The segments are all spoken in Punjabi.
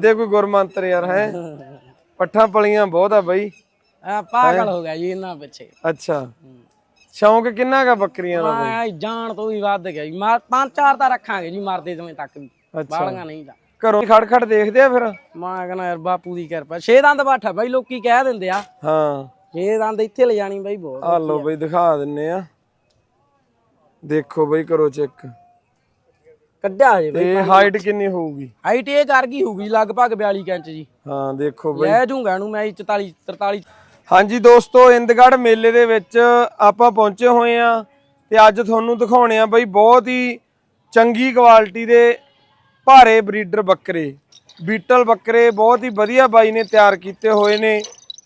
ਦੇ ਕੋਈ ਗੁਰਮੰਤਰ ਯਾਰ ਹੈ? ਪੱਠਾਂ ਪਲੀਆਂ ਬਹੁਤ ਆ ਬਈ। ਆ ਪਾਗਲ ਹੋ ਗਿਆ ਜੀ ਇਹਨਾਂ ਪਿੱਛੇ। ਅੱਛਾ। ਸ਼ੌਂਕ ਕਿੰਨਾ ਕਾ ਬੱਕਰੀਆਂ ਦਾ ਮੈਂ ਜਾਣ ਤੋਂ ਵੀ ਵੱਧ ਗਿਆ ਜੀ। ਮਾਰ ਪੰਜ ਚਾਰ ਤਾਂ ਰੱਖਾਂਗੇ ਜੀ ਮਰਦੇ ਸਮੇਂ ਤੱਕ ਵੀ। ਬਾਲੀਆਂ ਨਹੀਂ ਤਾਂ। ਘਰੋਂ ਖੜ ਖੜ ਦੇਖਦੇ ਆ ਫਿਰ? ਮੈਂ ਕਹਿੰਦਾ ਯਾਰ ਬਾਪੂ ਦੀ ਕਿਰਪਾ। ਛੇ ਦੰਦ ਬਾਠਾ ਬਾਈ ਲੋਕੀ ਕਹਿ ਦਿੰਦੇ ਆ। ਹਾਂ। ਛੇ ਦੰਦ ਇੱਥੇ ਲੈ ਜਾਣੀ ਬਾਈ ਬਹੁਤ ਆ ਲੋ ਬਈ ਦਿਖਾ ਦਿੰਨੇ ਆ। ਦੇਖੋ ਬਈ ਕਰੋ ਚੈੱਕ। ਕੱਢਿਆ ਜੇ ਬਾਈ ਤੇ ਹਾਈਟ ਕਿੰਨੀ ਹੋਊਗੀ? ਹਾਈਟ ਇਹ ਕਰ ਗਈ ਹੋਊਗੀ ਲਗਭਗ 42 ਇੰਚ ਜੀ। ਹਾਂ ਦੇਖੋ ਬਈ। ਲੈ ਜੂੰਗਾ ਇਹਨੂੰ ਮੈਂ 44 43 ਹਾਂਜੀ ਦੋਸਤੋ ਇੰਦਗੜ ਮੇਲੇ ਦੇ ਵਿੱਚ ਆਪਾਂ ਪਹੁੰਚੇ ਹੋਏ ਆ ਤੇ ਅੱਜ ਤੁਹਾਨੂੰ ਦਿਖਾਉਣੇ ਆ ਬਈ ਬਹੁਤ ਹੀ ਚੰਗੀ ਕੁਆਲਿਟੀ ਦੇ ਭਾਰੇ ਬਰੀਡਰ ਬੱਕਰੇ। ਬੀਟਲ ਬੱਕਰੇ ਬਹੁਤ ਹੀ ਵਧੀਆ ਬਾਈ ਨੇ ਤਿਆਰ ਕੀਤੇ ਹੋਏ ਨੇ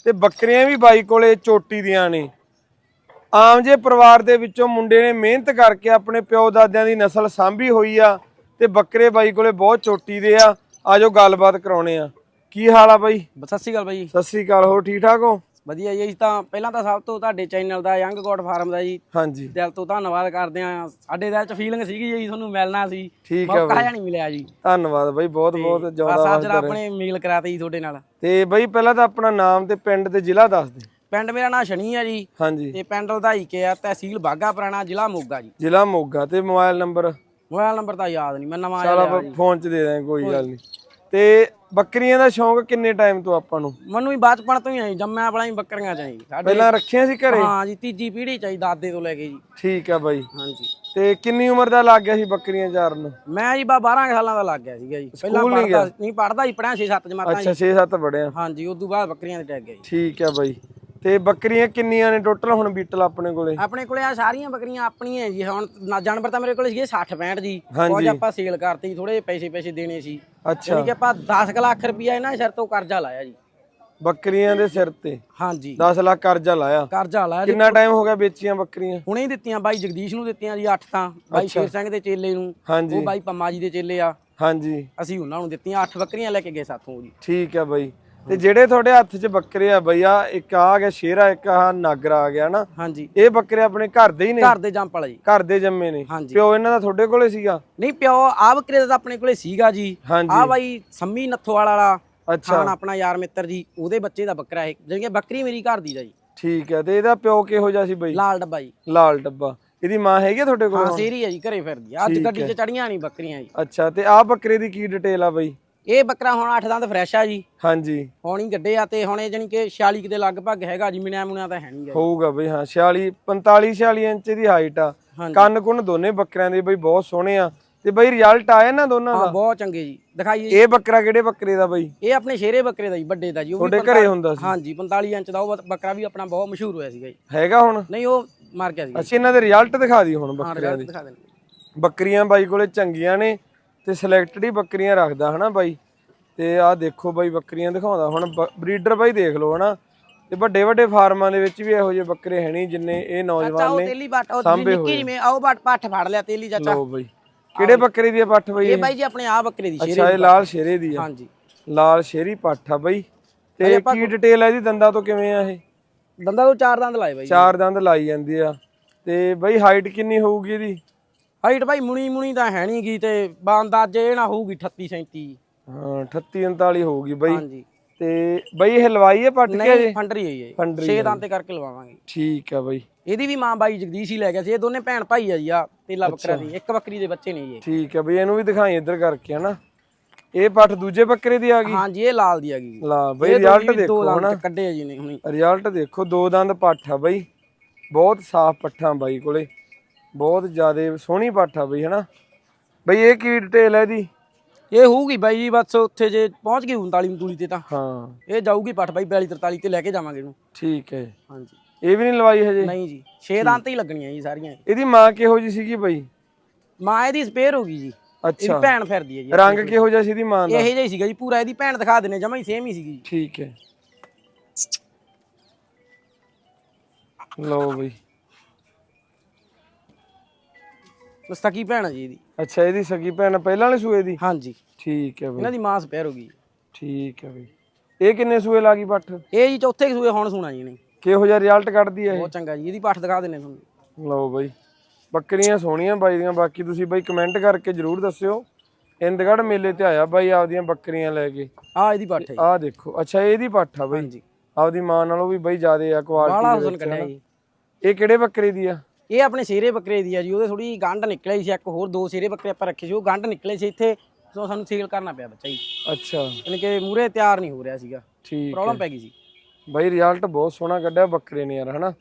ਤੇ ਬੱਕਰੀਆਂ ਵੀ ਬਾਈ ਕੋਲੇ ਚੋਟੀ ਦੀਆਂ ਨੇ। ਆਮ ਜੇ ਪਰਿਵਾਰ ਦੇ ਵਿੱਚੋਂ ਮੁੰਡੇ ਨੇ ਮਿਹਨਤ ਕਰਕੇ ਆਪਣੇ ਪਿਓ ਦਾਦਿਆਂ ਦੀ ਨਸਲ ਸਾਂਭੀ ਹੋਈ ਆ ਤੇ ਬੱਕਰੇ ਬਾਈ ਕੋਲੇ ਬਹੁਤ ਚੋਟੀ ਦੇ ਆ ਆਜੋ ਗੱਲਬਾਤ ਕਰਾਉਣੇ ਆ। ਕੀ ਹਾਲ ਆ ਬਾਈ? ਸਤਿ ਸ਼੍ਰੀ ਅਕਾਲ ਬਾਈ। ਸਤਿ ਸ੍ਰੀ ਅਕਾਲ ਹੋ ਠੀਕ ਠਾਕ ਹੋ? ਵਧੀਆ ਜੀ ਤਾਂ ਪਹਿਲਾਂ ਤਾਂ ਸਭ ਤੋਂ ਤੁਹਾਡੇ ਚੈਨਲ ਦਾ ਯੰਗ ਗੋਡ ਫਾਰਮ ਦਾ ਜੀ। ਹਾਂਜੀ। ਦਿਲ ਤੋਂ ਧੰਨਵਾਦ ਕਰਦੇ ਆ ਸਾਡੇ ਦਿਲ ਚ ਫੀਲਿੰਗ ਸੀਗੀ ਜੀ ਤੁਹਾਨੂੰ ਮਿਲਣਾ ਸੀ। ਮੌਕਾ ਜਿਹਾ ਨਹੀਂ ਮਿਲਿਆ ਜੀ। ਧੰਨਵਾਦ ਬਾਈ ਬਹੁਤ ਬਹੁਤ ਬਸ ਜਿਉਂਦਾ ਅੱਜ ਆਪਣੇ ਮੀਲ ਕਰਾਤੇ ਜੀ ਤੁਹਾਡੇ ਨਾਲ। ਤੇ ਬਾਈ ਪਹਿਲਾਂ ਤਾਂ ਆਪਣਾ ਨਾਮ ਤੇ ਪਿੰਡ ਤੇ ਜ਼ਿਲ੍ਹਾ ਦੱਸ ਦੇ। ਪਿੰਡ ਮੇਰਾ ਨਾਂ ਸ਼ਨੀ ਆ ਜੀ। ਹਾਂਜੀ। ਤੇ ਪਿੰਡ ਲਧਾਈ ਕੇ ਆ ਤਹਿਸੀਲ ਬਾਗਾ ਪੁਰਾਣਾ ਜ਼ਿਲ੍ਹਾ ਮੋਗਾ ਜੀ। ਜ਼ਿਲ੍ਹਾ ਮੋਗਾ ਤੇ ਮੋਬਾਈਲ ਨੰਬਰ? ਮੋਬਾਈਲ ਨੰਬਰ ਤਾਂ ਯਾਦ ਨਹੀਂ ਮੈਂ ਨਵਾਂ ਚੱਲ ਆਇਆ ਆਪਾਂ ਫੋਨ 'ਚ ਦੇ ਦਾਂਗੇ ਕੋਈ ਗੱਲ ਨਹੀਂ। ਤੇ ਬੱਕਰੀਆਂ ਦਾ ਸ਼ੌਂਕ ਕਿੰਨੇ ਟਾਈਮ ਤੋਂ ਆਪਾਂ ਨੂੰ? ਮੈਨੂੰ ਵੀ ਬਚਪਨ ਤੋਂ ਹੀ ਆਈ ਜੰਮਿਆ ਆਪਣਾ ਹੀ ਬੱਕਰੀਆਂ ਚਾਹੀ ਸਾਡੇ ਪਹਿਲਾਂ ਰੱਖੀਆਂ ਸੀ ਘਰੇ? ਹਾਂ ਜੀ ਤੀਜੀ ਪੀੜ੍ਹੀ ਚਾਹੀ ਦਾਦੇ ਤੋਂ ਲੈ ਕੇ ਜੀ। ਠੀਕ ਆ ਬਾਈ। ਹਾਂਜੀ। ਤੇ ਕਿੰਨੀ ਉਮਰ ਦਾ ਲੱਗ ਗਿਆ ਸੀ ਬੱਕਰੀਆਂ ਚਾਰਨ? ਮੈਂ ਜੀ ਬਾ 12 ਕੁ ਸਾਲਾਂ ਦਾ ਲੱਗ ਗਿਆ ਸੀਗਾ ਜੀ। ਪਹਿਲਾਂ ਨਹੀਂ ਪੜਦਾ ਨਹੀਂ ਪੜਦਾ ਹੀ ਪੜਿਆ 6-7 ਜਮਾਤਾਂ ਅੱਛਾ 6-7 ਬੜਿਆ ਹਾਂਜੀ ਉਦੋਂ ਬਾਅਦ ਬੱਕਰੀਆਂ ਦੇ ਟੈਗ ਗਿਆ ਜੀ। ਠੀਕ ਆ ਬਾਈ। ਤੇ ਬੱਕਰੀਆਂ ਕਿੰਨੀਆਂ ਨੇ ਟੋਟਲ ਹੁਣ ਬੀਟਲ ਆਪਣੇ ਕੋਲੇ? ਆਪਣੇ ਕੋਲੇ ਆ ਸਾਰੀਆਂ ਬੱਕਰੀਆਂ ਆਪਣੀਆਂ ਜੀ। ਹੁਣ ਨਾ ਜਾਨਵਰ ਤਾਂ ਮੇਰੇ ਕੋਲੇ ਸੀਗੇ 60 65 ਜੀ। ਹਾਂਜੀ। ਕੁਝ ਆਪਾਂ ਸੇਲ ਕਰਤੀ ਥੋੜੇ ਪੈਸੇ ਪੈਸੇ ਦੇਣੇ ਸੀ। ਅੱਛਾ। ਯਾਨੀ ਕਿ ਆਪਾਂ 10 ਕੁ ਲੱਖ ਰੁਪਇਆ ਇਹਨਾਂ ਸਿਰ ਤੋਂ ਕਰਜ਼ਾ ਲਾਇਆ ਜੀ। ਬੱਕਰੀਆਂ ਦੇ ਸਿਰ ਤੇ? ਹਾਂਜੀ। 10 ਲੱਖ ਕਰਜ਼ਾ ਲਾਇਆ? ਕਰਜ਼ਾ ਲਾਇਆ ਜੀ। ਕਿੰਨਾ ਟਾਈਮ ਹੋ ਗਿਆ ਵੇਚੀਆਂ ਬੱਕਰੀਆਂ? ਹੁਣੇ ਹੀ ਦਿੱਤੀਆਂ ਬਾਈ ਜਗਦੀਸ਼ ਨੂੰ ਦਿੱਤੀਆਂ ਜੀ 8 ਤਾਂ। ਬਾਈ ਸ਼ੇਰ ਸਿੰਘ ਦੇ ਚੇਲੇ ਨੂੰ। ਹਾਂਜੀ। ਉਹ ਬਾਈ ਪੰਮਾ ਜੀ ਦੇ ਚੇਲੇ ਆ। ਹਾਂਜੀ। ਅਸੀਂ ਉਹਨਾਂ ਨੂੰ ਦਿੱਤੀਆਂ 8 ਬੱਕਰੀਆਂ ਲੈ ਕੇ ਗਏ ਸਾਥੋਂ ਜੀ। ਠੀਕ ਹੈ ਬਾਈ। ਤੇ ਜਿਹੜੇ ਤੁਹਾਡੇ ਹੱਥ 'ਚ ਬੱਕਰੇ ਆ ਬਈ ਆ ਇੱਕ ਆ ਗਿਆ ਸ਼ੇਰਾ ਇੱਕ ਆ ਨਾਗਰਾ ਆ ਗਿਆ ਨਾ ਹਾਂਜੀ। ਇਹ ਬੱਕਰੇ ਆਪਣੇ ਘਰ ਦੇ ਹੀ ਨੇ? ਘਰ ਦੇ ਜੰਪ ਵਾਲਾ ਜੀ। ਘਰ ਦੇ ਜੰਮੇ ਨੇ? ਹਾਂਜੀ। ਪਿਓ ਇਹਨਾਂ ਦਾ ਤੁਹਾਡੇ ਕੋਲੇ ਸੀਗਾ? ਨਹੀਂ ਪਿਓ ਆ ਬੱਕਰੇ ਦਾ ਤਾਂ ਆਪਣੇ ਕੋਲੇ ਸੀਗਾ ਜੀ। ਆ ਬਾਈ ਸੰਮੀ ਨੱਥੋਵਾਲ ਵਾਲਾ ਅੱਛਾ। ਖਾਨ ਆਪਣਾ ਯਾਰ ਮਿੱਤਰ ਜੀ ਉਹਦੇ ਬੱਚੇ ਦਾ ਬੱਕਰਾ ਹੈ ਜਾਣੀ ਕਿ ਬੱਕਰੀ ਮੇਰੀ ਘਰ ਦੀ ਦਾ ਜੀ। ਠੀਕ ਹੈ ਤੇ ਇਹਦਾ ਪਿਓ ਕਿਹੋ ਜਿਹਾ ਸੀ ਬਈ? ਲਾਲ ਡੱਬਾ ਜੀ। ਲਾਲ ਡੱਬਾ। ਇਹਦੀ ਮਾਂ ਹੈਗੀ ਤੁਹਾਡੇ ਕੋਲ? ਹਾਂ ਸੇਰੀ ਹੈ ਜੀ ਘਰੇ ਫਿਰਦੀ ਆ। ਅੱਜ ਗੱਡੀ 'ਚ ਚੜੀਆਂ ਨਹੀਂ ਬੱਕਰੀਆਂ ਜੀ। ਅੱਛਾ ਤੇ ਆ ਬੱਕਰੇ ਦੀ ਕੀ ਡਿਟੇਲ ਆ ਬਈ? ਇਹ ਬੱਕਰਾ ਹੁਣ 8 ਦੰਦ ਫਰੈਸ਼ ਆ ਜੀ। ਹਾਂਜੀ। ਹੁਣ ਹੀ ਗੱਡੇ ਆ ਤੇ ਹੁਣ ਇਹ ਜਾਣੀ ਕਿ 46 ਕੁ ਦੇ ਲਗਭਗ ਹੈਗਾ ਜੀ ਮਿਣਿਆ ਮੁਣਿਆ ਤਾਂ ਹੈ ਨਹੀਂ ਗਾ ਹੋਊਗਾ ਬਈ ਹਾਂ 46 45 46 ਇੰਚ ਦੀ ਹਾਈਟ ਆ। ਹਾਂਜੀ। ਕੰਨ ਕੁੰਨ ਦੋਨੇ ਬੱਕਰਿਆਂ ਦੇ ਬਈ ਬਹੁਤ ਸੋਹਣੇ ਆ। ਤੇ ਬਈ ਰਿਜ਼ਲਟ ਆਇਆ ਨਾ ਦੋਨਾਂ ਹਾਂ ਦਾ? ਬਹੁਤ ਚੰਗੇ ਜੀ। ਦਿਖਾਈਏ ਇਹ ਬੱਕਰਾ ਕਿਹੜੇ ਬੱਕਰੇ ਦਾ ਬਈ? ਇਹ ਆਪਣੇ ਸ਼ੇਰੇ ਬੱਕਰੇ ਦਾ ਜੀ ਵੱਡੇ ਦਾ ਜੀ। ਉਹ ਤੁਹਾਡੇ ਘਰੇ ਹੁੰਦਾ ਸੀ। ਹਾਂਜੀ 45 ਇੰਚ ਦਾ ਉਹ ਬੱਕਰਾ ਵੀ ਆਪਣਾ ਬਹੁਤ ਮਸ਼ਹੂਰ ਹੋਇਆ ਸੀਗਾ ਜੀ। ਹੈਗਾ ਹੁਣ? ਨਹੀਂ ਉਹ ਮਰ ਗਿਆ ਸੀ ਅਸੀਂ ਇਹਨਾਂ ਦੇ ਰਿਜ਼ਲਟ ਦਿਖਾ ਦੀ ਹੁਣ ਹਾਂ ਬੱਕਰਿਆਂ ਰਿਜ਼ਲਟ ਦੇ। ਦਿਖਾ ਬੱਕਰੀਆਂ ਬਾਈ ਕੋਲੇ ਚੰਗੀਆਂ ਨੇ। ਤੇ ਸਿਲੈਕਟਡ ਹੀ ਬੱਕਰੀਆਂ ਰੱਖਦਾ ਹਨਾ ਬਾਈ ਤੇ ਆਹ ਦੇਖੋ ਬਾਈ ਬੱਕਰੀਆਂ ਦਿਖਾਉਂਦਾ ਹੁਣ ਬਰੀਡਰ ਬਾਈ ਦੇਖ ਲਓ ਹਨਾ ਤੇ ਵੱਡੇ ਵੱਡੇ ਫਾਰਮਾਂ ਦੇ ਵਿੱਚ ਵੀ ਇਹੋ ਜਿਹੇ ਬੱਕਰੇ ਹੈ ਨਹੀਂ ਜਿੰਨੇ ਇਹ ਨੌਜਵਾਨ ਨੇ ਤੇਲੀ ਬੱਟ ਉਹ ਸਾਂਭੇ ਨਿੱਕੀ ਜਿਵੇਂ ਆਓ ਬੱਟ ਪੱਠ ਫੜ ਲਿਆ ਤੇਲੀ ਚਾਚਾ ਲਓ ਬਾਈ ਕਿਹੜੇ ਬੱਕਰੇ ਦੀ ਆ ਪੱਠ ਬਾਈ ਇਹ ਇਹ? ਬਾਈ ਜੀ ਆਪਣੇ ਆ ਬੱਕਰੇ ਦੀ ਸ਼ੇਰੇ ਅੱਛਾ ਇਹ ਲਾਲ ਸ਼ੇਰੇ ਦੀ ਆ। ਹਾਂਜੀ। ਲਾਲ ਸ਼ੇਰੀ ਪੱਠ ਆ ਬਾਈ। ਤੇ ਕੀ ਡਿਟੇਲ ਆ ਇਹਦੀ ਦੰਦਾਂ ਤੋਂ ਕਿਵੇਂ ਆ ਇਹ? ਦੰਦਾਂ ਤੋਂ ਚਾਰ ਦੰਦ ਲਾਏ ਬਾਈ ਚਾਰ ਦੰਦ ਲਾਈ ਜਾਂਦੀ ਆ। ਤੇ ਬਾਈ ਹਾਈਟ ਕਿੰਨੀ ਹੋਊਗੀ ਇਹਦੀ? ਹਾਈਟ ਬਾਈ ਮੁਣੀ ਮੁਣੀ ਤਾਂ ਹੈ ਨਹੀਂ ਗੀ ਤੇ ਬਾ ਅੰਦਾਜ਼ੇ ਇਹ ਨਾ ਹੋਊਗੀ 38 37 ਹਾਂ 38 39 ਹੋਊਗੀ ਬਾਈ। ਹਾਂਜੀ। ਤੇ ਬਾਈ ਇਹ ਹਲਵਾਈ ਹੈ ਪੱਟ ਕੇ ਨਹੀਂ ਫੰਡਰੀ ਹੋਈ ਹੈ ਫੰਡਰੀ 6 ਦੰਦ ਤੇ ਕਰਕੇ ਲਵਾਵਾਂਗੇ। ਠੀਕ ਆ ਬਾਈ। ਇਹਦੀ ਵੀ ਮਾਂ ਬਾਈ ਜਗਦੀਸ਼ ਹੀ ਲੈ ਗਿਆ ਸੀ। ਇਹ ਦੋਨੇ ਭੈਣ ਭਾਈ ਆ ਜੀ ਆ ਤੇਲਾ ਬੱਕਰਾ ਦੀ। ਇੱਕ ਬੱਕਰੀ ਦੇ ਬੱਚੇ ਨੇ ਜੀ ਇਹ। ਠੀਕ ਆ ਬਈ ਇਹਨੂੰ ਵੀ ਦਿਖਾਈ ਇੱਧਰ ਕਰਕੇ ਹਨਾ। ਇਹ ਪੱਠ ਦੂਜੇ ਬੱਕਰੇ ਦੀ ਆ ਗਈ? ਹਾਂਜੀ ਇਹ ਲਾਲ ਦੀ ਆ ਗਈ। ਲਾ ਬਈ ਰਿਜ਼ਲਟ ਦੇਖੋ ਹਨਾ। ਕੱਢੇ ਆ ਜੀ ਨੇ ਹੁਣੀ। ਰਿਜ਼ਲਟ ਦੇਖੋ ਦੋ ਦੰਦ ਪੱਠ ਆ ਬਈ। ਬਹੁਤ ਸਾਫ਼ ਪੱਠਾਂ ਬਾਈ ਕੋਲੇ। ਬਹੁਤ ਜ਼ਿਆਦੇ ਸੋਹਣੀ ਪੱਠ ਆ ਬਈ ਹਨਾ? ਬਈ ਇਹ ਕੀ ਡਿਟੇਲ ਹੈ ਇਹਦੀ? ਇਹ ਹੋਊਗੀ ਬਾਈ ਜੀ ਬਸ ਉੱਥੇ ਜੇ ਪਹੁੰਚ ਗਈ 39 ਤੂਲੀ ਤੇ ਤਾਂ। ਹਾਂ। ਇਹ ਜਾਊਗੀ ਪੱਠ ਬਾਈ 42 43 ਤੇ ਲੈ ਕੇ ਜਾਵਾਂਗੇ ਇਹਨੂੰ। ਠੀਕ ਹੈ। ਹਾਂਜੀ। ਇਹ ਵੀ ਨਹੀਂ ਲਵਾਈ ਹਜੇ? ਨਹੀਂ ਜੀ 6 ਦੰਦ ਹੀ ਲੱਗਣੀਆਂ ਜੀ ਸਾਰੀਆਂ। ਇਹਦੀ ਮਾਂ ਕਿਹੋ ਜੀ ਸੀਗੀ ਬਈ? ਮਾਂ ਇਹਦੀ ਸਪੇਅਰ ਹੋ ਗਈ ਜੀ। ਅੱਛਾ। ਭੈਣ ਫਿਰਦੀ ਹੈ ਜੀ। ਰੰਗ ਕਿਹੋ ਜਿਹਾ ਸੀ ਇਹਦੀ ਮਾਂ ਦਾ? ਇਹੋ ਜਿਹਾ ਹੀ ਸੀਗਾ ਜੀ ਪੂਰਾ ਇਹਦੀ ਭੈਣ ਦਿਖਾ ਦਿੰਨੇ ਜਮਾ ਹੀ ਸੇਮ ਹੀ ਸੀਗੀ ਜੀ। ਠੀਕ ਹੈ। ਲਓ ਬਈ। ਬਸ ਤਾਂ ਕੀ ਭੈਣ ਆ ਜੀ ਇਹਦੀ। ਅੱਛਾ ਇਹਦੀ ਸਗੀ ਭੈਣ ਪਹਿਲਾਂ ਵਾਲੇ ਸੂਏ ਦੀ? ਹਾਂਜੀ। ਠੀਕ ਹੈ ਬਈ। ਇਹਨਾਂ ਦੀ ਮਾਂ ਸਪੇਅਰ ਹੋ ਗਈ। ਠੀਕ ਹੈ ਬਈ। ਇਹ ਕਿੰਨੇ ਸੂਏ ਲਾ ਗਈ ਪੱਠ? ਇਹ ਜੀ ਚੌਥੇ ਸੂਏ ਹੁਣ ਸੁਣਾ ਜੀ ਨੇ ਕਿਹੋ ਜਿਹਾ ਰਿਜ਼ਲਟ ਕੱਢਦੀ ਹੈ ਬਹੁਤ ਚੰਗਾ ਜੀ ਇਹਦੀ ਪੱਠ ਦਿਖਾ ਦਿੰਨੇ ਤੁਹਾਨੂੰ। ਇਹ ਲਓ ਬਈ ਬੱਕਰੀਆਂ ਸੋਹਣੀਆਂ ਬਾਈ ਦੀਆਂ। ਬਾਕੀ ਤੁਸੀਂ ਬਈ ਕਮੈਂਟ ਕਰਕੇ ਜਰੂਰ ਦੱਸਿਓ। ਇੰਦਗੜ ਮੇਲੇ ਤੇ ਆਇਆ ਬਾਈ ਆਪਦੀਆਂ ਬੱਕਰੀਆਂ ਲੈ ਕੇ। ਆ ਇਹਦੀ ਪੱਠ ਹੈ ਜੀ। ਆਹ ਦੇਖੋ। ਅੱਛਾ ਇਹਦੀ ਪੱਠ ਆ ਬਾਈ। ਹਾਂਜੀ। ਆਪਦੀ ਮਾਂ ਨਾਲੋਂ ਵੀ ਬਾਈ ਜ਼ਿਆਦੇ ਆ ਬਾਲਾ ਕੁਆਲਿਟੀ ਹੁਸਨ ਕੱਢਿਆ ਜੀ। ਇਹ ਕਿਹੜੇ ਬੱਕਰੇ ਦੀ ਆ? ਇਹ ਆਪਣੇ ਸ਼ੇਰੇ ਬੱਕਰੇ ਦੀ ਆ ਜੀ ਉਹਦੇ ਥੋੜੀ ਗੰਢ ਨਿਕਲਿਆ ਸੀ ਇੱਕ ਹੋਰ ਦੋ ਸ਼ੇਰੇ ਬੱਕਰੇ ਆਪਾਂ ਰੱਖੇ ਸੀ ਉਹ ਗੰਢ ਨਿਕਲੇ ਸੀ ਇੱਥੇ ਸੋ ਸਾਨੂੰ ਸੇਲ ਕਰਨਾ ਪਿਆ ਬੱਚਾ ਜੀ। ਅੱਛਾ। ਯਾਨੀ ਕਿ ਮੂਰੇ ਤਿਆਰ ਨਹੀਂ ਹੋ ਰਿਹਾ ਸੀਗਾ ਠੀਕ ਪ੍ਰੋਬਲਮ ਪੈ ਗਈ ਸੀ। ਬਾਈ ਰਿਜ਼ਲਟ ਬਹੁਤ ਸੋਹਣਾ ਕੱਢਿਆ ਬੱਕਰੇ ਨੇ ਯਾਰ ਹਨਾ?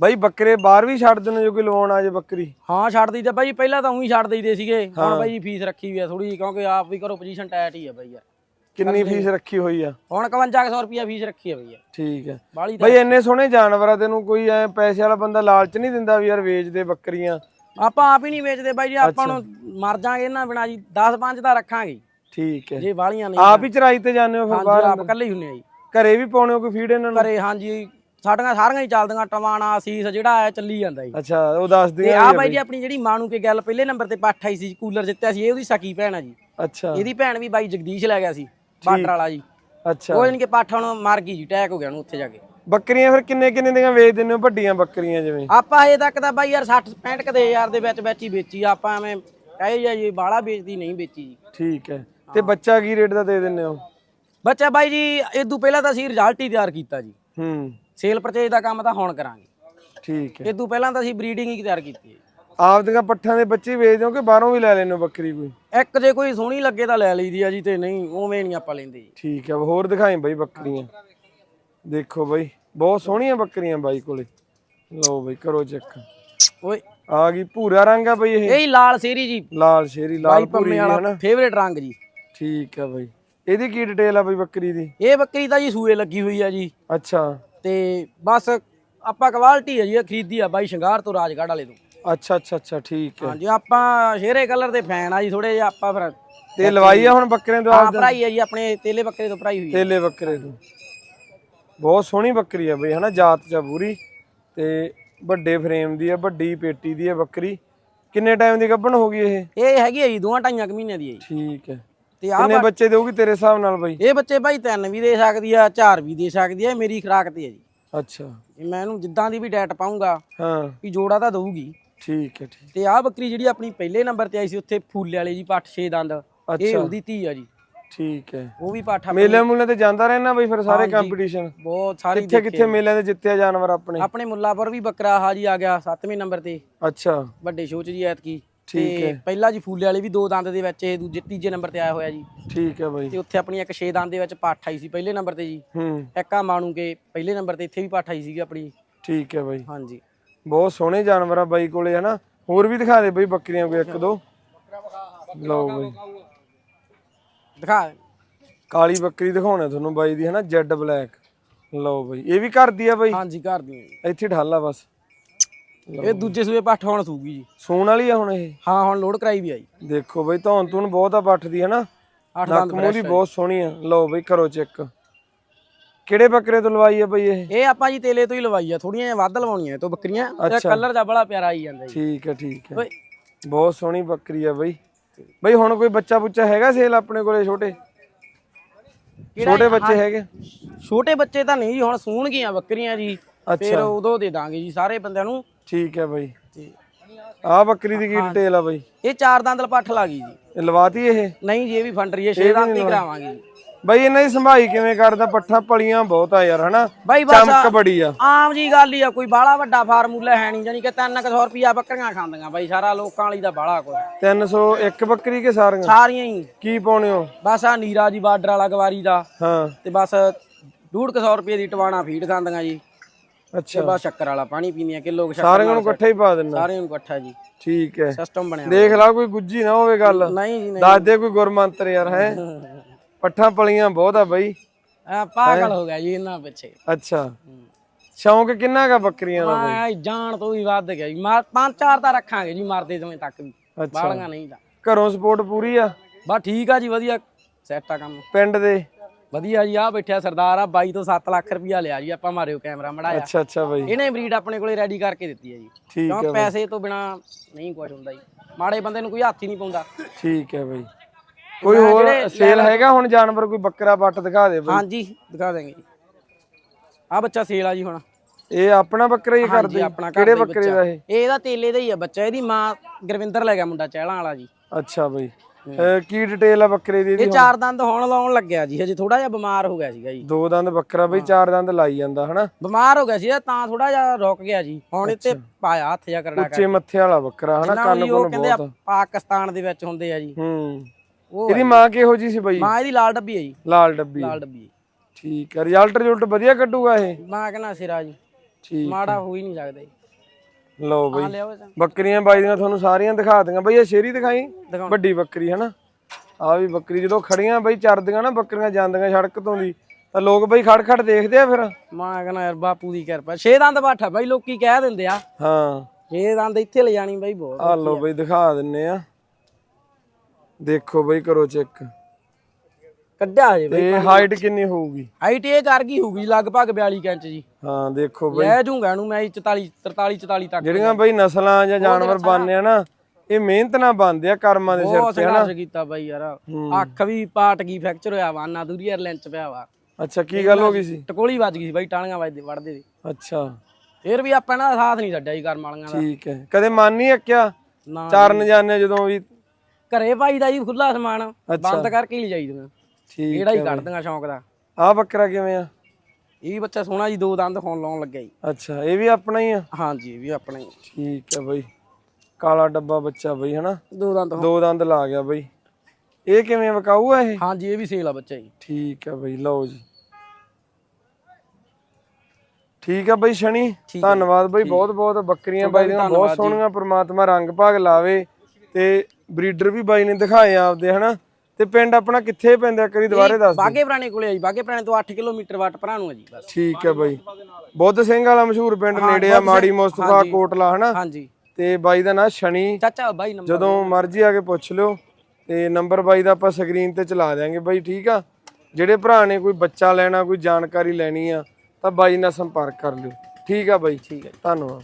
ਬਾਈ ਬੱਕਰੇ ਬਾਹਰ ਵੀ ਛੱਡ ਦਿੰਦੇ ਜੋ ਕੋਈ ਲਵਾਉਣ ਆ ਜੇ ਬੱਕਰੀ। ਹਾਂ ਛੱਡ ਦਈਦਾ ਬਾਈ ਪਹਿਲਾਂ ਤਾਂ ਉਹੀ ਛੱਡ ਦਈਦੇ ਸੀਗੇ ਹੁਣ ਬਾਈ ਫੀਸ ਰੱਖੀ ਵੀ ਆ ਥੋੜੀ ਕਿਉਂਕਿ ਆਪ ਵੀ ਕਰੋ ਪੋਜੀਸ਼ਨ ਟਾਈਟ ਹੀ ਆ ਬਾਈ ਯਾਰ। ਕਿੰਨੀ ਫੀਸ ਰੱਖੀ ਹੋਈ ਆ? ਹੁਣ 5100 ਰੁਪਿਆ ਫੀਸ ਰੱਖੀ ਆ ਠੀਕ ਹੈ ਬਾਲੀ ਬਾਈ ਇੰਨੇ ਸੋਹਣੇ ਜਾਨਵਰ ਆ ਤੈਨੂੰ ਕੋਈ ਐ ਪੈਸੇ ਵਾਲਾ ਬੰਦਾ ਲਾਲਚ ਨਹੀਂ ਦਿੰਦਾ ਵੀ ਯਾਰ ਵੇਚ ਦੇ ਬੱਕਰੀਆਂ? ਆਪਾਂ ਆਪ ਹੀ ਨਹੀਂ ਵੇਚਦੇ ਬਾਈ ਜੀ ਆਪਾਂ ਨੂੰ ਮਰ ਜਾਾਂਗੇ ਇਹਨਾਂ ਬਿਨਾ ਜੀ। 10 5 ਤਾਂ ਰੱਖਾਂਗੇ। ਠੀਕ ਹੈ। ਜੇ ਬਾਲੀਆਂ ਨਹੀਂ ਆਪ ਹੀ ਚਰਾਈ ਤੇ ਜਾਂਦੇ ਹੋ ਫਿਰ ਬਾਹਰ? ਆਪ ਇਕੱਲੇ ਹੀ ਹੁੰਨੇ ਆ ਜੀ। ਘਰੇ ਵੀ ਪਾਉਣੇ ਹੋ ਕੋਈ ਫੀਡ ਇਹਨਾਂ ਨੂੰ? ਘਰੇ ਹਾਂਜੀ ਸਾਡੀਆਂ ਸਾਰੀਆਂ ਹੀ ਚੱਲਦੀਆਂ ਟਵਾਣਾ ਸੀਸ ਜਿਹੜਾ ਹੈ ਚੱਲੀ ਜਾਂਦਾ ਜੀ। ਅੱਛਾ ਉਹ ਦੱਸ ਦੇ ਆ ਬਾਈ ਜੀ ਆਪਣੀ ਜਿਹੜੀ ਮਾਣੂ ਕੇ ਗੱਲ ਪਹਿਲੇ ਨੰਬਰ ਤੇ ਪੱਠ ਆਈ ਸੀ ਕੂਲਰ ਜਿੱਤਿਆ ਸੀ ਇਹ ਉਹਦੀ ਸਕੀ ਭੈਣ ਆ ਜੀ। ਅੱਛਾ। ਇਹਦੀ ਭੈਣ ਵੀ ਬਾਈ ਜਗਦੀਸ਼ ਲੈ ਗਿਆ ਸੀ। ਬਾਰਡਰ ਵਾਲਾ ਜੀ। ਅੱਛਾ। ਉਹ ਜਾਣੀ ਕਿ ਪੱਠ ਹੁਣ ਮਰ ਗਈ ਜੀ ਟੈਕ ਹੋ ਗਿਆ ਨੂੰ ਉੱਥੇ ਜਾ ਕੇ। ਬੱਕਰੀਆਂ ਫਿਰ ਕਿੰਨੇ ਕਿੰਨੇ ਦੀਆਂ ਵੇਚ ਦਿੰਦੇ ਹੋ ਵੱਡੀਆਂ ਬੱਕਰੀਆਂ ਜਿਵੇਂ? ਆਪਾਂ ਹਜੇ ਤੱਕ ਤਾਂ ਬਾਈ ਯਾਰ 60 65 ਕਦੇ ਯਾਰ ਦੇ ਵਿੱਚ ਵਿੱਚ ਹੀ ਵੇਚੀ ਆ। ਆਪਾਂ ਐਵੇਂ ਕਹੇ ਜਾ ਜੀ ਬਾਲਾ ਵੇਚਦੀ ਨਹੀਂ ਵੇਚੀ ਜੀ। ਠੀਕ ਹੈ। ਤੇ ਬੱਚਾ ਕੀ ਰੇਟ ਦਾ ਦੇ ਦਿੰਦੇ ਹੋ? ਬੱਚਾ ਬਾਈ ਜੀ ਇਦੋਂ ਪਹਿਲਾਂ ਤਾਂ ਅਸੀਂ ਰਿਜ਼ਲਟ ਹੀ ਤਿਆਰ ਕੀਤਾ ਜੀ। ਹੂੰ। ਸੇਲ ਪਰਚੇਜ ਦਾ ਕੰਮ ਤਾਂ ਹੁਣ ਕਰਾਂਗੇ। ਠੀਕ ਹੈ। ਇਦੋਂ ਪਹਿਲਾਂ ਤਾਂ ਅਸੀਂ ਬਰੀਡਿੰਗ ਹੀ ਤਿਆਰ ਕੀਤੀ ਹੈ ਦੀਆਂ ਪੱਠਾਂ ਦੇ ਬੱਚੇ ਵੇਚਦੇ ਹੋ ਕਿ ਬਾਹਰੋਂ ਵੀ ਲੈ ਹੋ ਬੱਕਰੀ ਕੋਈ? ਇੱਕ ਜੇ ਕੋਈ ਸੋਹਣੀ ਲੱਗੇ ਤਾਂ ਲੈ ਲਈਦੀ ਆ ਜੀ ਤੇ ਨਹੀਂ ਉਵੇਂ ਨਹੀਂ ਆਪਾਂ ਲੈਂਦੇ ਜੀ। ਠੀਕ ਹੈ ਹੋਰ ਦਿਖਾਈ ਬਾਈ ਬੱਕਰੀਆਂ। ਦੇਖੋ ਬਾਈ ਬਹੁਤ ਸੋਹਣੀਆਂ ਬੱਕਰੀਆਂ ਬਾਈ ਕੋਲੇ। ਲਓ ਬਾਈ ਕਰੋ ਚੈੱਕ। ਓਏ। ਆ ਗਈ ਭੂਰਾ ਰੰਗ ਆ ਬਾਈ ਇਹ। ਇਹ ਹੀ ਲਾਲ ਸੇਰੀ ਜੀ। ਲਾਲ ਸ਼ੇਰੀ ਲਾਲ ਬਾਈ ਪੰਮੇ ਹੈ ਵਾਲਾ ਨਾ ਫੇਵਰੇਟ ਰੰਗ ਜੀ। ਠੀਕ ਆ ਬਾਈ। ਇਹਦੀ ਕੀ ਡਿਟੇਲ ਆ ਬਾਈ ਬੱਕਰੀ ਦੀ? ਇਹ ਬੱਕਰੀ ਤਾਂ ਜੀ ਸੂਏ ਲੱਗੀ ਹੋਈ ਆ ਜੀ। ਅੱਛਾ। ਤੇ ਬਸ ਆਪਾਂ ਕੁਆਲਿਟੀ ਹੈ ਜੀ ਇਹ ਖਰੀਦੀ ਆ ਬਾਈ ਸ਼ਿੰਗਾਰ ਤੋਂ ਰਾਜਗੜ੍ਹ ਵਾਲੇ ਤੋਂ। ਅੱਛਾ ਅੱਛਾ ਅੱਛਾ ਠੀਕ ਹੈ। ਹਾਂਜੀ ਆਪਾਂ ਸ਼ੇਰੇ ਕਲਰ ਦੇ ਫੈਨ ਆ ਜੀ ਥੋੜੇ ਜਿਹਾ ਆਪਾਂ ਫਿਰ ਤੇ ਲਵਾਈ ਆ ਹੁਣ ਬੱਕਰਿਆਂ ਤੋਂ ਹਾਂ ਆਪ ਭਰਾਈ ਆ ਜੀ ਆਪਣੇ ਤੇਲੇ ਬੱਕਰੇ ਤੋਂ ਭਰਾਈ ਹੋਈ ਆ। ਤੇਲੇ ਬੱਕਰੇ ਤੋਂ। ਬਹੁਤ ਸੋਹਣੀ ਬੱਕਰੀ ਆ ਬਈ ਹਨਾ ਜਾਤ ਚ ਆ ਪੂਰੀ। ਤੇ ਵੱਡੇ ਫਰੇਮ ਦੀ ਆ ਵੱਡੀ ਪੇਟੀ ਦੀ ਆ ਬੱਕਰੀ। ਕਿੰਨੇ ਟਾਈਮ ਦੀ ਗੱਭਣ ਹੋ ਗਈ ਇਹ? ਇਹ ਹੈਗੀ ਆ ਜੀ ਦੋਹਾਂ ਢਾਈਆਂ ਕੁ ਮਹੀਨਿਆਂ ਦੀ ਹੈ ਜੀ। ਠੀਕ ਹੈ। ਤੇ ਆ ਕਿੰਨੇ ਬੱਚੇ ਦੇਊਗੀ ਤੇਰੇ ਹਿਸਾਬ ਨਾਲ ਬਈ? ਇਹ ਬੱਚੇ ਭਾਈ ਤਿੰਨ ਵੀ ਦੇ ਸਕਦੀ ਆ ਚਾਰ ਵੀ ਦੇ ਸਕਦੀ ਆ ਮੇਰੀ ਖੁਰਾਕ ਤੇ ਹੈ ਜੀ। ਅੱਛਾ। ਮੈਂ ਇਹਨੂੰ ਜਿੱਦਾਂ ਦੀ ਵੀ ਡਾਇਟ ਪਾਉਂਗਾ ਹਾਂ। ਵੀ ਜੋੜਾ ਤਾਂ ਦਊਗੀ। ਠੀਕ ਹੈ ਠੀਕ ਤੇ ਆਹ ਬੱਕਰੀ ਜਿਹੜੀ ਆਪਣੀ ਪਹਿਲੇ ਨੰਬਰ ਤੇ ਆਈ ਸੀ ਉੱਥੇ ਫੂਲੇ ਵਾਲੇ ਜੀ ਪੱਠ 6 ਦੰਦ। ਇਹ ਅੱਛਾ। ਉਹਦੀ ਧੀ ਆ ਜੀ। ਠੀਕ ਹੈ। ਉਹ ਵੀ ਪੱਠ ਆਪਣੀ- ਮੇਲੇ ਮੂਲੇ ਤੇ ਜਾਂਦਾ ਰਹਿਣਾ ਬਈ ਫਿਰ ਸਾਰੇ ਕੰਪੀਟੀਸ਼ਨ ਬਹੁਤ ਸਾਰੀ ਕਿੱਥੇ ਕਿੱਥੇ ਮੇਲਿਆਂ ਦੇ ਜਿੱਤਿਆ ਜਾਨਵਰ ਆਪਣੇ? ਆਪਣੇ ਮੁੱਲਾਪੁਰ ਵੀ ਬੱਕਰਾ ਹਾਜੀ ਆ ਗਿਆ 7ਵੇਂ ਨੰਬਰ ਤੇ। ਅੱਛਾ। ਵੱਡੇ ਸ਼ੋਅ ਚ ਜੀ ਐਤਕੀ। ਠੀਕ ਤੇ ਪਹਿਲਾ ਜੀ ਫੂਲੇ ਵਾਲੇ ਵੀ ਦੋ ਦੰਦ ਦੇ ਵਿੱਚ ਇਹ ਦੂਜੇ ਤੀਜੇ ਨੰਬਰ ਤੇ ਆਇਆ ਹੋਇਆ ਜੀ। ਠੀਕ ਹੈ ਬਈ। ਤੇ ਉੱਥੇ ਆਪਣੀ ਇੱਕ 6 ਦੰਦ ਦੇ ਵਿੱਚ ਪੱਠ ਆਈ ਸੀ ਪਹਿਲੇ ਨੰਬਰ ਤੇ ਜੀ। ਹੂੰ। ਇੱਕ ਆ ਮਾਣੂ ਕੇ ਪਹਿਲੇ ਨੰਬਰ ਤੇ ਇੱਥੇ ਵੀ ਪੱਠ ਆਈ ਸੀਗੀ ਆਪਣੀ। ਠੀਕ ਹੈ ਬਈ। ਹਾਂਜੀ। ਬਹੁਤ ਸੋਹਣੇ ਜਾਨਵਰ ਆ ਬਾਈ ਕੋਲੇ ਹਨਾ? ਹੋਰ ਵੀ ਦਿਖਾ ਦੇ ਬਈ ਬੱਕਰੀਆਂ ਕੋਈ ਇੱਕ ਦੋ। ਲਓ ਬਈ। ਦਿਖਾ। ਕਾਲੀ ਬੱਕਰੀ ਦਿਖਾਉਣਾ ਤੁਹਾਨੂੰ ਬਾਈ ਦੀ ਹਨਾ? Zed Black. ਲਓ ਬਈ ਇਹ ਵੀ ਘਰ ਦੀ ਆ ਬਾਈ? ਹਾਂਜੀ ਘਰ ਦੀ। ਜੀ। ਇੱਥੇ ਢਾਲਾ ਬਸ। ਇਹ ਦੂਜੇ ਸੂਏ ਪੱਠ ਹੁਣ ਸੂਗੀ ਜੀ। ਸੂਣ ਵਾਲੀ ਆ ਹੁਣ ਇਹ? ਹਾਂ ਹੁਣ ਲੋਡ ਕਰਾਈ ਵੀ ਆਈ। ਦੇਖੋ ਬਈ ਧੌਣ ਧੂਣ ਬਹੁਤ ਆ ਪੱਠ ਦੀ ਹਨਾ? ਅੱਠ ਨੱਕ ਦੀ ਬਹੁਤ ਸੋਹਣੀ ਆ। ਲਓ ਬਈ ਕਰੋ ਚੈੱਕ। ਕਿਹੜੇ ਬੱਕਰੇ ਤੋਂ ਲਵਾਈ ਆ ਬਈ ਇਹ? ਇਹ ਆਪਾਂ ਜੀ ਤੇਲੇ ਤੋਂ ਹੀ ਲਵਾਈ ਆ ਥੋੜੀਆਂ ਵੱਧ ਲਵਾਉਣੀਆਂ ਇਹ ਤੋਂ ਬੱਕਰੀਆਂ। ਅੱਛਾ। ਕਲਰ ਦਾ ਬੜਾ ਪਿਆਰਾ ਆਈ ਜਾਂਦਾ ਜੀ। ਠੀਕ ਹੈ ਠੀਕ ਹੈ ਓਏ। ਬਹੁਤ ਸੋਹਣੀ ਬੱਕਰੀ ਆ ਬਈ। ਬਈ ਹੁਣ ਕੋਈ ਬੱਚਾ ਬੁੱਚਾ ਹੈਗਾ ਸੇਲ ਆਪਣੇ ਕੋਲੇ ਛੋਟੇ? ਛੋਟੇ ਬੱਚੇ ਹੈਗੇ? ਛੋਟੇ ਬੱਚੇ ਤਾਂ ਨਹੀਂ ਜੀ ਹੁਣ ਸੂਣਗੀਆਂ ਬੱਕਰੀਆਂ ਜੀ। ਫਿਰ ਅੱਛਾ ਉਦੋਂ ਦੇ ਦਾਂਗੇ ਜੀ ਸਾਰੇ ਬੰਦਿਆਂ ਨੂੰ। ਠੀਕ ਹੈ ਬਈ। ਤੇ ਆਹ ਬੱਕਰੀ ਦੀ ਕੀ ਡਿਟੇਲ ਆ ਬਈ? ਇਹ ਚਾਰ ਦੰਦ ਪੱਠ ਲਾ ਗਈ ਜੀ। ਇਹ ਲਵਾਤੀ ਇਹ? ਨਹੀਂ ਜੀ ਇਹ ਵੀ ਫੰਡ ਰਹੀ ਹੈ ਛੇ ਦੰਦ ਹੀ ਕਰਾਵਾਂਗੇ। ਜੀ। ਬਈ ਇਹਨਾਂ ਦੀ ਸੰਭਾਈ ਕਿਵੇਂ ਕਰਦਾ? ਪੱਠਾ ਪਲੀਆਂ ਬਹੁਤ ਆ ਯਾਰ ਹਨਾ? ਬਾਈ ਬਸ ਚਮਕ ਬੜੀ ਆ। ਆਮ ਜੀ ਗੱਲ ਹੀ ਆ ਕੋਈ ਬਾਲਾ ਵੱਡਾ ਫਾਰਮੂਲਾ ਹੈ ਨਹੀਂ ਜਾਨੀ ਕਿ 300 ਰੁਪਿਆ ਬੱਕਰੀਆਂ ਖਾਂਦੀਆਂ ਬਾਈ ਸਾਰਾ ਲੋਕਾਂ ਵਾਲੀ ਦਾ ਬਾਲਾ ਕੁਝ 301 ਬੱਕਰੀ ਕੇ ਸਾਰੀਆਂ? ਸਾਰੀਆਂ ਹੀ। ਕੀ ਪਾਉਣੇ ਹੋ? ਬਸ ਆ ਨੀਰਾ ਜੀ ਬਾਰਡਰ ਵਾਲਾ ਗਵਾਰੀ ਦਾ। ਹਾਂ। ਤੇ ਬਸ 150 ਰੁਪਏ ਦੀ ਟਵਾਣਾ ਫੀਡ ਖਾਂਦੀਆਂ ਜੀ। ਅੱਛਾ। ਬਸ ਸ਼ੱਕਰ ਵਾਲਾ ਪਾਣੀ ਪੀਂਦੀਆਂ ਕਿਲੋ ਕੁ ਸ਼ੱਕਰ ਸਾਰਿਆਂ ਨੂੰ ਇਕੱਠਾ ਹੀ ਪਾ ਦਿੰਨਾ ਸਾਰਿਆਂ ਨੂੰ ਇਕੱਠਾ ਜੀ। ਠੀਕ ਹੈ। ਸਿਸਟਮ ਬਣਿਆ ਦੇਖ ਲਾ ਕੋਈ ਗੁੱਜੀ ਨਾ ਹੋਵੇ ਗੱਲ। ਨਹੀਂ ਜੀ ਨਹੀਂ। ਦੱਸ ਦੇ ਕੋਈ ਗੁਰਮੰਤਰ ਯਾਰ ਹੈ? ਪੱਠਾ ਪਲੀਆਂ ਬਹੁਤ ਆ ਬਈ। ਆ ਪਾਗਲ ਹੋ? ਗਿਆ ਜੀ ਇਹਨਾਂ ਪਿੱਛੇ। ਅੱਛਾ। ਸ਼ੌਂਕ ਕਿੰਨਾ ਕਾ ਬੱਕਰੀਆਂ ਦਾ ਬਈ? ਜਾਣ ਤੋਂ ਵੀ ਵੱਧ ਗਿਆ ਜੀ। ਮਾਰ ਪੰਜ ਚਾਰ ਤਾਂ ਰੱਖਾਂਗੇ ਜੀ ਮਰਦੇ ਦਵੇਂ ਤੱਕ ਵੀ। ਬਾਲੀਆਂ ਨਹੀਂ ਤਾਂ। ਘਰੋਂ ਸਪੋਰਟ ਪੂਰੀ ਆ? ਬਸ ਠੀਕ ਆ ਜੀ ਵਧੀਆ। ਸੈੱਟ ਆ ਕੰਮ। ਪਿੰਡ ਦੇ? ਵਧੀਆ ਜੀ ਆ ਬੈਠਿਆ ਸਰਦਾਰ ਆ 22 ਤੋਂ 7 ਲੱਖ ਰੁਪਇਆ ਲਿਆ ਜੀ ਆਪਾਂ ਮਾਰਿਓ ਕੈਮਰਾ ਮੜਾਇਆ। ਅੱਛਾ ਅੱਛਾ ਬਈ। ਇਹਨੇ ਬਰੀਡ ਆਪਣੇ ਕੋਲੇ ਰੈਡੀ ਕਰਕੇ ਦਿੱਤੀ ਹੈ ਜੀ। ਠੀਕ ਕਿਉਂ ਪੈਸੇ ਤੋਂ ਬਿਨਾ ਨਹੀਂ ਕੁਝ ਹੁੰਦਾ ਜੀ। ਮਾੜੇ ਬੰਦੇ ਨੂੰ ਕੋਈ ਹੱਥ ਹੀ ਨਹੀਂ ਪਾਉਂਦਾ। ਠੀਕ ਹੈ ਬਈ। ਕੋਈ ਹੋਰ ਸੇਲ ਹੈਗਾ ਹੁਣ ਜਾਨਵਰ ਕੋਈ ਬੱਕਰਾ ਪੱਟ ਦਿਖਾ ਦੇ ਬਈ। ਹਾਂਜੀ ਦਿਖਾ ਦਾਂਗੇ ਜੀ। ਆ ਬੱਚਾ ਸੇਲ ਆ ਜੀ ਹੁਣ। ਇਹ ਆਪਣਾ ਬੱਕਰਾ ਹੀ ਹਾਂਜੀ ਕਰਦੇ ਆਪਣਾ ਘਰ ਕਿਹੜੇ ਦਾ ਹੀ ਬੱਕਰੇ ਦਾ ਇਹ? ਇਹ ਇਹਦਾ ਤੇਲੇ ਦਾ ਹੀ ਆ ਬੱਚਾ ਇਹਦੀ ਮਾਂ ਗੁਰਵਿੰਦਰ ਲੈ ਗਿਆ ਮੁੰਡਾ ਚਹਿਲਾਂ ਵਾਲਾ ਜੀ। ਅੱਛਾ ਬਈ। ਅਹ ਕੀ ਡਿਟੇਲ ਆ ਬੱਕਰੇ ਦੀ ਇਹਦੀ ਇਹ ਚਾਰ ਦੰਦ ਹੋਣ ਲਾਉਣ ਲੱਗਿਆ ਜੀ ਹਜੇ ਥੋੜਾ ਜਿਹਾ ਬਿਮਾਰ ਹੋ ਗਿਆ ਸੀਗਾ ਜੀ। ਦੋ ਦੰਦ ਬੱਕਰਾ ਬਈ ਚਾਰ ਦੰਦ ਲਾਈ ਜਾਂਦਾ ਹਨਾ? ਬਿਮਾਰ ਹੋ ਗਿਆ ਸੀ ਤਾਂ ਥੋੜਾ ਜਿਹਾ ਰੁਕ ਗਿਆ ਜੀ। ਹੁਣ ਇੱਥੇ ਪਾਇਆ ਹੱਥ ਜਿਹਾ ਕਰੜਾ ਕਰ ਉੱਚੇ ਮੱਥੇ ਵਾਲਾ ਬੱਕਰਾ ਹਨਾ? ਕੰਨ ਜੀ ਉਹ ਕੁੰਨ ਕਹਿੰਦੇ ਆ ਬਹੁਤ। ਪਾਕਿਸਤਾਨ ਦੇ ਵਿੱਚ ਹੁੰਦੇ ਆ ਜੀ। ਹੂੰ। ਉਹ ਇਹਦੀ ਮਾਂ ਕਿਹੋ ਜੀ ਸੀ ਬਈ? ਮਾਂ ਇਹਦੀ ਲਾਲ ਡੱਬੀ ਹੈ ਜੀ। ਲਾਲ ਡੱਬੀ। ਲਾਲ ਡੱਬੀ। ਠੀਕ ਹੈ ਰਿਜ਼ਲਟ ਰਿਜ਼ਲਟ ਵਧੀਆ ਕੱਢੂਗਾ ਇਹ? ਮਾਂ ਕਹਿੰਦਾ ਸਿਰਾ ਜੀ। ਠੀਕ ਮਾੜਾ ਹੋ ਹੀ ਨਹੀਂ ਸਕਦਾ ਜੀ। ਲਓ ਬਈ ਬੱਕਰੀਆਂ ਬਾਈ ਦੀਆਂ ਤੁਹਾਨੂੰ ਸਾਰੀਆਂ ਦਿਖਾ ਦਿਆਂ ਬਈ ਇਹ ਸ਼ੇਰੀ ਦਿਖਾਈ। ਵੱਡੀ ਬੱਕਰੀ ਹਨਾ? ਆ ਵੀ ਬੱਕਰੀ ਜਦੋਂ ਖੜੀਆਂ ਬਈ ਚਰਦੀਆਂ ਨਾ ਬੱਕਰੀਆਂ ਜਾਂਦੀਆਂ ਸੜਕ ਤੋਂ ਦੀ ਤਾਂ ਲੋਕ ਬਈ ਖੜ ਖੜ ਦੇਖਦੇ ਆ ਫਿਰ। ਮਾਂ ਕਹਿੰਦਾ ਯਾਰ ਬਾਪੂ ਦੀ ਕਿਰਪਾ। ਛੇ ਦੰਦ ਬਾਠਾ ਬਾਈ ਲੋਕੀ ਕਹਿ ਦਿੰਦੇ ਆ। ਹਾਂ। ਛੇ ਦੰਦ ਇੱਥੇ ਲੈ ਜਾਣੀ ਬਾਈ ਬਹੁਤ ਆ ਲਓ ਬਈ ਦਿਖਾ ਦਿੰਨੇ ਆ। ਦੇਖੋ ਬਈ ਕਰੋ ਚੈੱਕ। ਕੱਢਿਆ ਹਜੇ ਬਾਈ। ਤੇ ਹਾਈਟ ਕਿੰਨੀ ਹੋਊਗੀ? ਹਾਈਟ ਇਹ ਕਰ ਗਈ ਹੋਊਗੀ ਲਗਭਗ 42 ਇੰਚ ਜੀ। ਹਾਂ ਦੇਖੋ ਬਈ। ਲੈ ਜੂੰਗਾ ਇਹਨੂੰ ਮੈਂ 44 43 44 ਤੱਕ। ਜਿਹੜੀਆਂ ਬਈ ਨਸਲਾਂ ਜਾਂ ਜਾਨਵਰ ਬਣਨੇ ਆ ਨਾ ਇਹ ਮਿਹਨਤ ਨਾਲ ਬਣਦੇ ਆ ਕਰਮਾਂ ਦੇ ਸਿਰ ਬਹੁਤ ਤੇ ਹਨਾ ਸੰਘਰਸ਼ ਕੀਤਾ ਬਾਈ ਯਾਰ। ਅੱਖ ਵੀ ਪਾਟ ਗਈ ਫ੍ਰੈਕਚਰ ਹੋਇਆ ਵਾ ਨਾ ਦੂਰੀ ਲੈਂਚ ਪਿਆ ਵਾ। ਅੱਛਾ ਕੀ ਗੱਲ ਹੋ ਗਈ ਸੀ? ਟਕੋਲੀ ਵੱਜ ਗਈ ਸੀ ਬਾਈ ਟਾਲੀਆਂ ਵੱਜਦੇ ਵੜਦੇ ਦੇ। ਅੱਛਾ। ਫੇਰ ਵੀ ਆਪਾਂ ਇਹਨਾਂ ਦਾ ਸਾਥ ਨਹੀਂ ਛੱਡਿਆ ਜੀ ਕਰਮ ਵਾਲੀਆਂ ਦਾ। ਠੀਕ ਹੈ। ਕਦੇ ਮਨ ਨਹੀਂ ਅੱਕਿਆ? ਚਾਰਨ ਜਾਂਦੇ ਜਦੋਂ ਵੀ ਘਰੇ ਪਾਈ ਦਾ ਜੀ ਖੁੱਲਾ ਸਮਾਨ ਬੰਦ ਕਰਕੇ ਹੀ ਲਿਜਾਈਦੀਆਂ ਠੀਕ ਕਿਹੜਾ ਹੀ ਕੱਢਦੀਆਂ ਸ਼ੌਂਕ ਦਾ। ਆ ਬੱਕਰਾ ਕਿਵੇਂ ਆ? ਇਹ ਬੱਚਾ ਸੋਹਣਾ ਜੀ ਦੋ ਦੰਦ ਹੋਣ ਲਾਉਣ ਲੱਗਿਆ ਜੀ। ਅੱਛਾ ਇਹ ਵੀ ਆਪਣਾ ਹੀ ਆ? ਹਾਂਜੀ ਇਹ ਵੀ ਆਪਣਾ ਹੀ ਠੀਕ ਹੈ ਬਈ। ਕਾਲਾ ਡੱਬਾ ਬੱਚਾ ਬਈ ਹਨਾ? ਦੋ ਦੰਦ ਦੋ ਦੰਦ ਲਾ ਗਿਆ ਬਈ। ਇਹ ਕਿਵੇਂ ਵਿਕਾਊ ਆ ਇਹ? ਹਾਂਜੀ ਇਹ ਵੀ ਸੇਲ ਆ ਬੱਚਾ ਜੀ। ਠੀਕ ਹੈ ਬਈ ਲਓ ਜੀ। ਠੀਕ ਹੈ ਬਈ ਸ਼ਨੀ ਧੰਨਵਾਦ ਬਈ। ਬਹੁਤ ਬਹੁਤ ਬੱਕਰੀਆਂ ਬਾਈ ਦੀਆਂ। ਬਹੁਤ ਸੋਹਣੀਆਂ ਪ੍ਰਮਾਤਮਾ ਰੰਗ ਭਾਗ ਲਾਵੇ ਤੇ ਬਰੀਡਰ ਵੀ ਬਾਈ ਨੇ ਦਿਖਾਏ ਆਪਦੇ ਹਨਾ? ਤੇ ਪਿੰਡ ਆਪਣਾ ਕਿੱਥੇ ਪੈਂਦਾ? ਕਰੀ ਦੁਬਾਰੇ ਦੱਸ। ਬਾਗੇ ਪੁਰਾਣੇ ਕੋਲੇ ਆ ਜੀ ਬਾਗੇ ਪੁਰਾਣੇ ਤੋਂ 8 ਕਿਲੋਮੀਟਰ ਵੱਟ ਭਰਾ ਨੂੰ ਆ ਜੀ। ਬਸ ਠੀਕ ਹੈ ਬਾਈ। ਬੁੱਧ ਸਿੰਘ ਵਾਲਾ ਮਸ਼ਹੂਰ ਪਿੰਡ ਨੇੜੇ ਆ ਮਾੜੀ ਮੁਸਤਫਾ ਕੋਟਲਾ ਹਨਾ? ਹਾਂਜੀ। ਤੇ ਬਾਈ ਦਾ ਨਾਂ ਸ਼ਨੀ। ਚਾਚਾ ਬਾਈ ਨੰਬਰ ਜਦੋਂ ਮਰਜ਼ੀ ਆ ਕੇ ਪੁੱਛ ਲਿਓ। ਤੇ ਨੰਬਰ ਬਾਈ ਦਾ ਆਪਾਂ ਸਕਰੀਨ ਤੇ ਚਲਾ ਦਿਆਂਗੇ ਬਾਈ ਠੀਕ ਆ? ਜਿਹੜੇ ਭਰਾ ਨੇ ਕੋਈ ਬੱਚਾ ਲੈਣਾ ਕੋਈ ਜਾਣਕਾਰੀ ਲੈਣੀ ਆ ਤਾਂ ਬਾਈ ਨਾਲ ਸੰਪਰਕ ਕਰ ਲਿਓ। ਠੀਕ ਆ ਬਾਈ। ਠੀਕ ਹੈ ਧੰਨਵਾਦ।